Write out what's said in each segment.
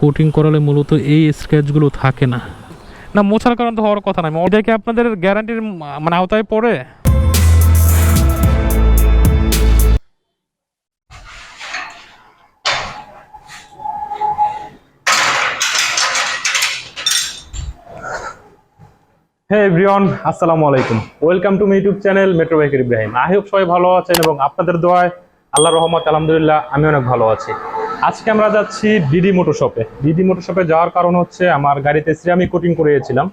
Coating করালে মূলত এই স্ক্র্যাচগুলো থাকে না। না, মোছার কারণ তো হওয়ার কথা নয় এটা আপনাদের গ্যারান্টির মানে আওতায় পড়ে। হে এভরিওয়ান আসসালামু আলাইকুম। Welcome to my YouTube channel metro বাইকের ইব্রাহিম আই হোপ সবাই ভালো আছেন এবং আপনাদের দোয়ায় আল্লাহ রহমত, আলহামদুলিল্লাহ, আমি অনেক ভালো আছি। আজকে আমরা যাচ্ছি ডিডি মোটর শপে। ডিডি মোটর শপে যাওয়ার কারণ হচ্ছে আমার গাড়িতে সিরামিক কোটিং করিয়েছিলাম।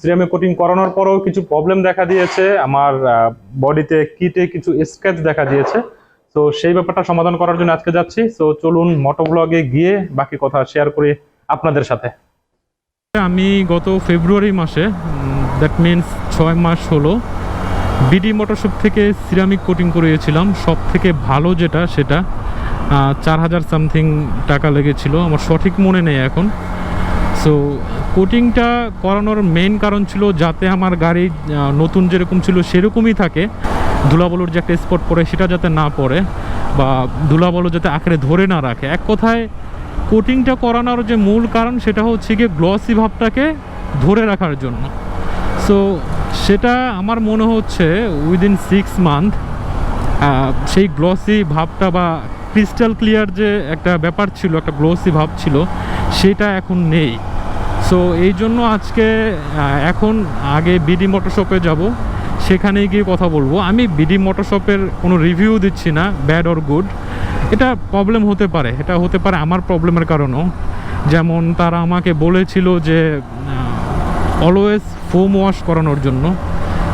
সিরামিক কোটিং করানোর পরেও কিছু প্রবলেম দেখা দিয়েছে। আমার বডিতে কিটে কিছু স্ক্র্যাচ দেখা দিয়েছে। তো সেই ব্যাপারটা সমাধান করার জন্য আজকে যাচ্ছি। তো চলুন মোটো ব্লগে গিয়ে বাকি কথা শেয়ার করি আপনাদের সাথে। আমি গত ফেব্রুয়ারি মাসে দ্যাট মিন্স ছয় মাস হলো বিডি মোটরশপ থেকে সিরামিক কোটিং করিয়েছিলাম। সব থেকে ভালো যেটা, সেটা চার হাজার সামথিং টাকা লেগেছিল। আমার সঠিক মনে নেই এখন। সো কোটিংটা করানোর মেন কারণ ছিল যাতে আমার গাড়ি নতুন যেরকম ছিল সেরকমই থাকে। ধুলাবলুর যে একটা স্পট পড়ে সেটা যাতে না পড়ে বা ধুলাবলু যাতে আঁকড়ে ধরে না রাখে। এক কথায় কোটিংটা করানোর যে মূল কারণ সেটা হচ্ছে গিয়ে গ্লসি ভাবটাকে ধরে রাখার জন্য। সো সেটা আমার মনে হচ্ছে উইদিন সিক্স মান্থ সেই গ্লসি ভাবটা বা ক্রিস্টাল ক্লিয়ার যে একটা ব্যাপার ছিল, একটা গ্লসি ভাব ছিল, সেটা এখন নেই। সো এই জন্য আজকে এখন আগে বিডি মোটর শপে যাব সেখানে গিয়ে কথা বলব। আমি বিডি মোটর শপের কোনো রিভিউ দিচ্ছি না ব্যাড অর গুড এটা প্রবলেম হতে পারে, এটা হতে পারে আমার প্রবলেমের কারণেও। যেমন তারা আমাকে বলেছিল যে অলওয়েজ ফোম ওয়াশ করানোর জন্য।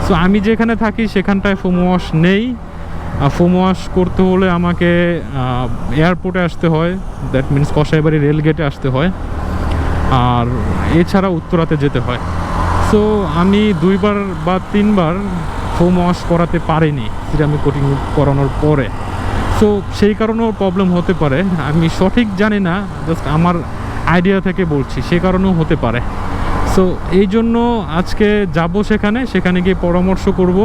সো আমি যেখানে থাকি, সেখানটায় ফোম ওয়াশ নেই। ফোম ওয়াশ করতে হলে আমাকে এয়ারপোর্টে আসতে হয়। দ্যাট মিনস কষাইবাড়ি রেল গেটে আসতে হয়। আর এছাড়া উত্তরাতে যেতে হয়। সো আমি দুইবার বা তিনবার ফোম ওয়াশ করাতে পারিনি, সিরামিক কোটিং করানোর পরে। সো সেই কারণেও প্রবলেম হতে পারে। আমি সঠিক জানি না জাস্ট আমার আইডিয়া থেকে বলছি, সে কারণেও হতে পারে। সো এই জন্য আজকে যাব সেখানে সেখানে গিয়ে পরামর্শ করব।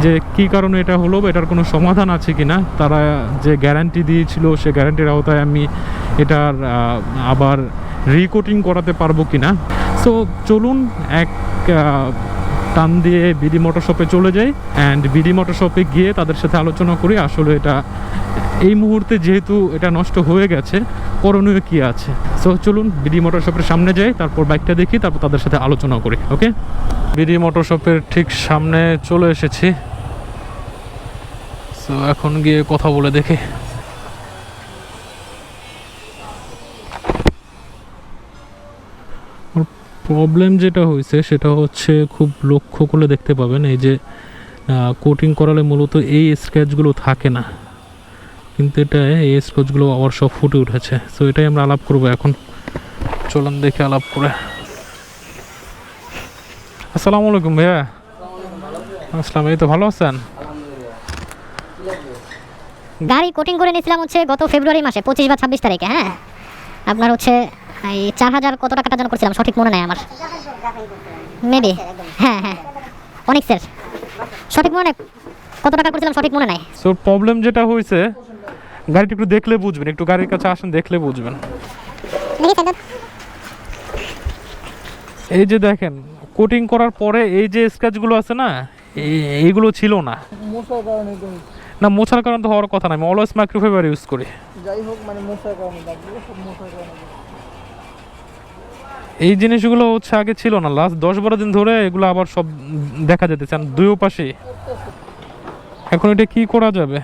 যে কি কারণে এটা হলো এটার কোনো সমাধান আছে কি না তারা যে গ্যারান্টি দিয়েছিল সে গ্যারান্টির আওতায় আমি এটার আবার রিকোটিং করাতে পারব কি না সো চলুন এক টান দিয়ে বিডি মোটর শপে চলে যাই অ্যান্ড বিডি মোটর শপে গিয়ে তাদের সাথে আলোচনা করি। আসলে এটা এই মুহূর্তে যেহেতু এটা নষ্ট হয়ে গেছে, করণীয় কি আছে? সো চলুন বিডি মোটর শপের সামনে যাই, তারপর বাইকটা দেখি, তারপর তাদের সাথে আলোচনা করি ওকে বিডি মোটর শপের ঠিক সামনে চলে এসেছি। সো এখন গিয়ে কথা বলে দেখি। প্রবলেম যেটা হয়েছে, সেটা হচ্ছে খুব লক্ষ্য করে দেখতে পাবেন, এই যে কোটিং করালে মূলত এই স্ক্র্যাচগুলো থাকে না। কিন্তু এটা এই স্ক্র্যাচগুলো আবার সব ফুটে উঠেছে। সো এটাই আমরা আলাপ করব এখন। চলুন দেখে আলাপ করে। আসসালামু আলাইকুম ভাইয়া। আসসালাম এই তো ভালো আছেন? গাড়ি কোটিং করে নিয়েছিলাম হচ্ছে গত ফেব্রুয়ারি মাসে পঁচিশ বা ছাব্বিশ তারিখে হ্যাঁ? আপনার হচ্ছে এই চার হাজার কত টাকাটার জন্য করছিলাম সঠিক মনে নাই আমার। মেবি হ্যাঁ হ্যাঁ। অনেক স্যার সঠিক মনে নাই কত টাকা করছিলাম সঠিক মনে নাই। সো প্রবলেম যেটা হয়েছে গাড়িটা একটু দেখলে বুঝবেন একটু গাড়ির কাছে আসেন দেখলে বুঝবেন। এই যে দেখেন কোটিং করার পরে এই যে স্ক্র্যাচগুলো আছে না এইগুলো ছিল না। মশার কারণে তো না মোছার কারণ তো হওয়ার কথা না আমি অলওয়েজ মাইক্রোফাইবার ইউজ করি। যাই হোক মানে মশার কারণে দাগগুলো সব মশার কারণে। এই জিনিসগুলো হচ্ছে আগে ছিল না লাস্ট দশ বারো দিন ধরে এগুলো আবার সব দেখা যেতেছে দুই পাশে এখন এটা কি করা যাবে?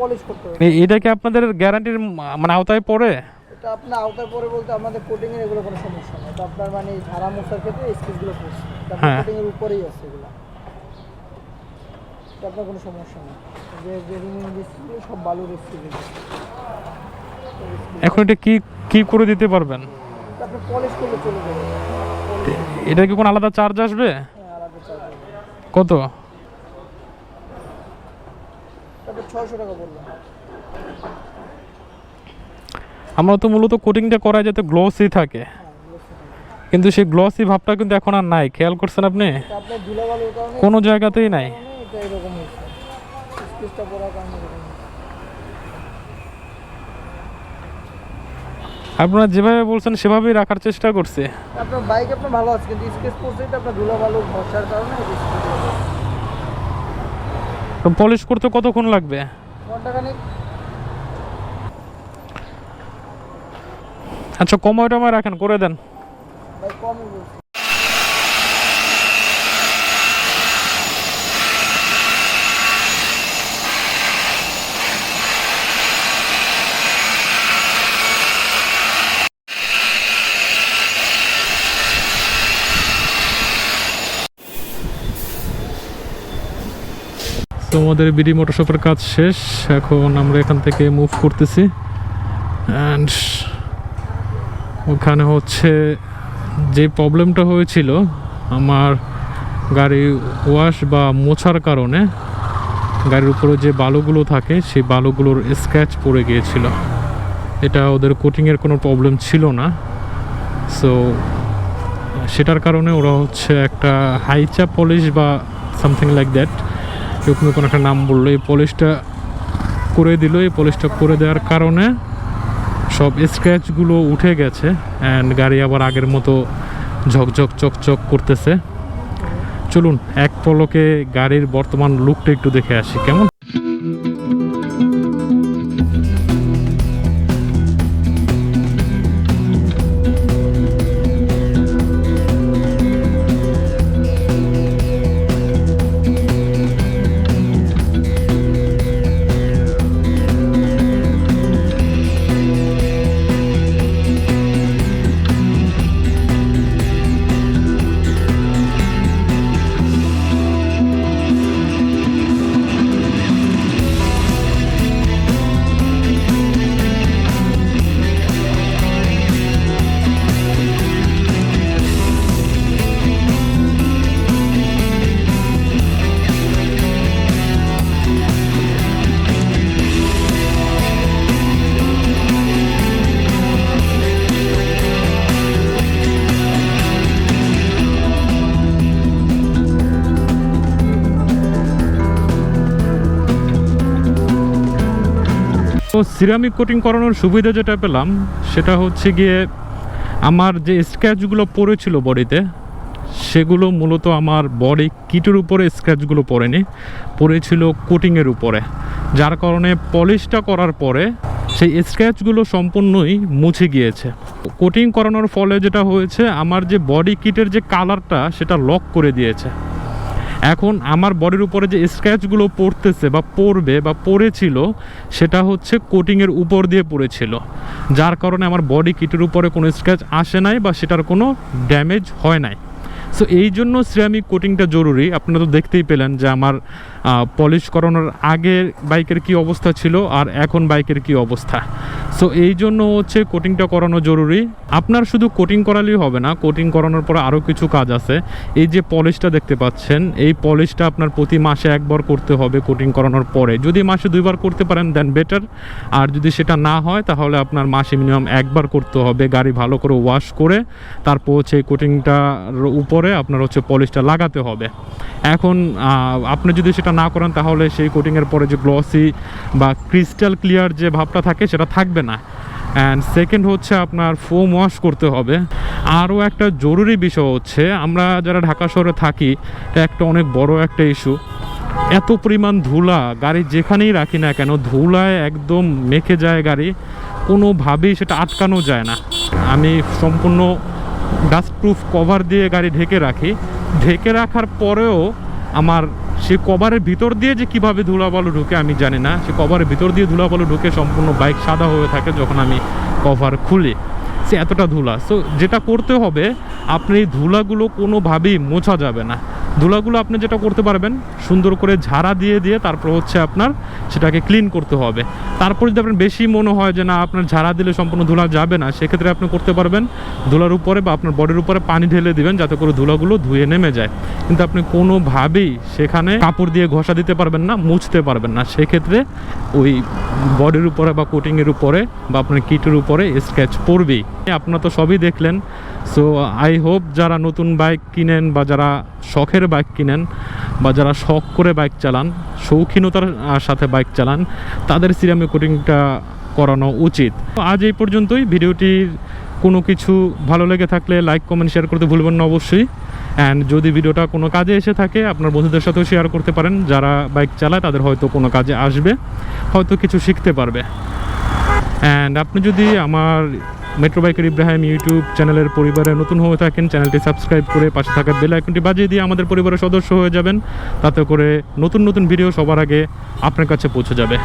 পলিশ করতে হবে। এটা কি আপনাদের গ্যারান্টির মানে আওতায় পড়ে? এটা আপনার আওতায় পরে বলতে আমাদের কোটিং এর এগুলো কোনো সমস্যা নেই। তো আপনার মানে ঝাড়া মশার ক্ষেত্রে স্কেচগুলো পড়ছে এটা হ্যাঁ। কোটিং এর উপরেই আছে এগুলো। এটা আপনার কোনো সমস্যা নেই। যে যে রিমিং সব বালুর স্কেচ এখন এটা কি কি করে দিতে পারবেন? আপনি পলিশ করলে চলে যাবে। এটা কি কোনো আলাদা চার্জ আসবে? হ্যাঁ আলাদা চার্জ কত তারপর ছয়শো টাকা বললাম আমরা তো মূলত কোটিংটা করা যাতে গ্লসি থাকে। কিন্তু সেই গ্লসি ভাবটা কিন্তু এখন আর নাই। খেয়াল করছেন আপনি? কোনো জায়গাতেই নাই। আপনারা যেভাবে বলছেন সেভাবেই রাখার চেষ্টা করছে। আপনার বাইক আপনার ভালো আছে কিন্তু স্কেচ পড়ছে আপনার ধুলো বালু ঘষার কারণে তো পলিশ করতে কতক্ষণ লাগবে? আচ্ছা কমায় টমায় রাখেন করে দেন। ভাই কমই বলছি তো আমাদের বিডি মোটরশপের কাজ শেষ। এখন আমরা এখান থেকে মুভ করতেছি। অ্যান্ড ওখানে হচ্ছে যে প্রবলেমটা হয়েছিল, আমার গাড়ি ওয়াশ বা মোছার কারণে গাড়ির উপরে যে বালুগুলো থাকে, সেই বালুগুলোর স্ক্র্যাচ পড়ে গিয়েছিল। এটা ওদের কোটিংয়ের কোনো প্রবলেম ছিল না। সো সেটার কারণে ওরা হচ্ছে একটা হাইচা পলিশ বা সামথিং লাইক দ্যাট এরকম কোনো একটা নাম বলল। এই পলিশটা করে দিল। এই পলিশটা করে দেওয়ার কারণে সব স্ক্র্যাচগুলো উঠে গেছে অ্যান্ড গাড়ি আবার আগের মতো ঝকঝক, চকচক করতেছে। চলুন, এক পলকে গাড়ির বর্তমান লুকটা একটু দেখে আসি। কেমন? তো সিরামিক কোটিং করানোর সুবিধা যেটা পেলাম, সেটা হচ্ছে গিয়ে আমার যে স্ক্র্যাচগুলো পড়েছিল বডিতে, সেগুলো মূলত আমার বডি কিটের উপরে স্ক্র্যাচগুলো পড়েনি, পড়েছিল কোটিংয়ের উপরে। যার কারণে পলিশটা করার পরে সেই স্ক্র্যাচগুলো সম্পূর্ণই মুছে গিয়েছে। কোটিং করানোর ফলে যেটা হয়েছে, আমার যে বডি কিটের যে কালারটা সেটা লক করে দিয়েছে। এখন আমার বডির উপরে যে স্ক্র্যাচগুলো পড়তেছে বা পড়বে বা পড়েছিল, সেটা হচ্ছে কোটিংয়ের উপর দিয়ে পড়েছিল। যার কারণে আমার বডি কিটের উপরে কোনো স্ক্র্যাচ আসে নাই বা সেটার কোনো ড্যামেজ হয় নাই। সো এই জন্য সিরামিক কোটিংটা জরুরি। আপনারা তো দেখতেই পেলেন যে আমার পলিশ করানোর আগে বাইকের কি অবস্থা ছিল আর এখন বাইকের কি অবস্থা? সো এই জন্য হচ্ছে কোটিংটা করানো জরুরি। আপনার শুধু কোটিং করালেই হবে না কোটিং করানোর পরে আরও কিছু কাজ আছে। এই যে পলিশটা দেখতে পাচ্ছেন, এই পলিশটা আপনার প্রতি মাসে একবার করতে হবে কোটিং করানোর পরে। যদি মাসে দুইবার করতে পারেন দেন বেটার আর যদি সেটা না হয়, তাহলে আপনার মাসে মিনিমাম একবার করতে হবে। গাড়ি ভালো করে ওয়াশ করে, তারপর হচ্ছে এই কোটিংটার উপরে আপনার হচ্ছে পলিশটা লাগাতে হবে। এখন আপনি যদি সেটা না করেন, তাহলে সেই কোটিংয়ের পরে যে গ্লসি বা ক্রিস্টাল ক্লিয়ার যে ভাবটা থাকে, সেটা থাকবে না। অ্যান্ড সেকেন্ড হচ্ছে আপনার ফোম ওয়াশ করতে হবে। আরও একটা জরুরি বিষয় হচ্ছে, আমরা যারা ঢাকা শহরে থাকি একটা অনেক বড় একটা ইস্যু এত পরিমাণ ধুলা গাড়ি যেখানেই রাখি না কেন, ধুলায় একদম মেখে যায় গাড়ি, কোনোভাবেই সেটা আটকানো যায় না। আমি সম্পূর্ণ ডাস্টপ্রুফ কভার দিয়ে গাড়ি ঢেকে রাখি। ঢেকে রাখার পরেও আমার সে কভারের ভিতর দিয়ে যে কীভাবে ধুলাবালু ঢুকে আমি জানি না। সে কভারের ভিতর দিয়ে ধুলাবালু ঢুকে সম্পূর্ণ বাইক সাদা হয়ে থাকে যখন আমি কভার খুলি। সে এতটা ধুলা। সো যেটা করতে হবে, আপনি এই ধুলাগুলো কোনোভাবেই মোছা যাবে না। ধুলাগুলো আপনি যেটা করতে পারবেন, সুন্দর করে ঝাড়া দিয়ে দিয়ে তারপর হচ্ছে আপনার সেটাকে ক্লিন করতে হবে। তারপর যদি আপনার বেশি মনে হয় যে না, আপনার ঝাড়া দিলে সম্পূর্ণ ধুলা যাবে না, সেক্ষেত্রে আপনি করতে পারবেন ধুলার উপরে বা আপনার বডির উপরে পানি ঢেলে দিবেন যাতে করে ধুলাগুলো ধুয়ে নেমে যায়। কিন্তু আপনি কোনোভাবেই সেখানে কাপড় দিয়ে ঘষা দিতে পারবেন না, মুছতে পারবেন না। সেক্ষেত্রে ওই বডির উপরে বা কোটিংয়ের উপরে বা আপনার কিটের উপরে স্ক্র্যাচ পড়বেই আপনারা তো সবই দেখলেন। সো আই হোপ যারা নতুন বাইক কিনেন বা যারা শখের বাইক কিনেন বা যারা শখ করে বাইক চালান, শৌখিনতার সাথে বাইক চালান, তাদের সিরামিক কোটিংটা করানো উচিত। আজ এই পর্যন্তই। ভিডিওটির কোনো কিছু ভালো লেগে থাকলে লাইক কমেন্ট শেয়ার করতে ভুলবেন না অবশ্যই। অ্যান্ড যদি ভিডিওটা কোনো কাজে এসে থাকে, আপনার বন্ধুদের সাথেও শেয়ার করতে পারেন। যারা বাইক চালায়, তাদের হয়তো কোনো কাজে আসবে, হয়তো কিছু শিখতে পারবে। অ্যান্ড আপনি যদি আমার মেট্রো বাইকের ইব্রাহিম ইউটিউব চ্যানেলের পরিবারে নতুন হয়ে থাকেন চ্যানেলটি সাবস্ক্রাইব করে পাশে থাকা বেল আইকনটি বাজিয়ে দিয়ে আমাদের পরিবারের সদস্য হয়ে যাবেন। তাতে করে নতুন নতুন ভিডিও সবার আগে আপনার কাছে পৌঁছে যাবে।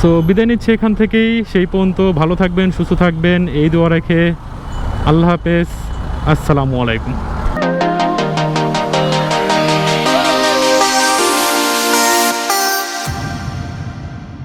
সো বিদায় নিচ্ছে এখান থেকেই। সেই পর্যন্ত ভালো থাকবেন, সুস্থ থাকবেন। এই দোয়া রেখে আল্লাহ হাফেজ। আসসালামু আলাইকুম।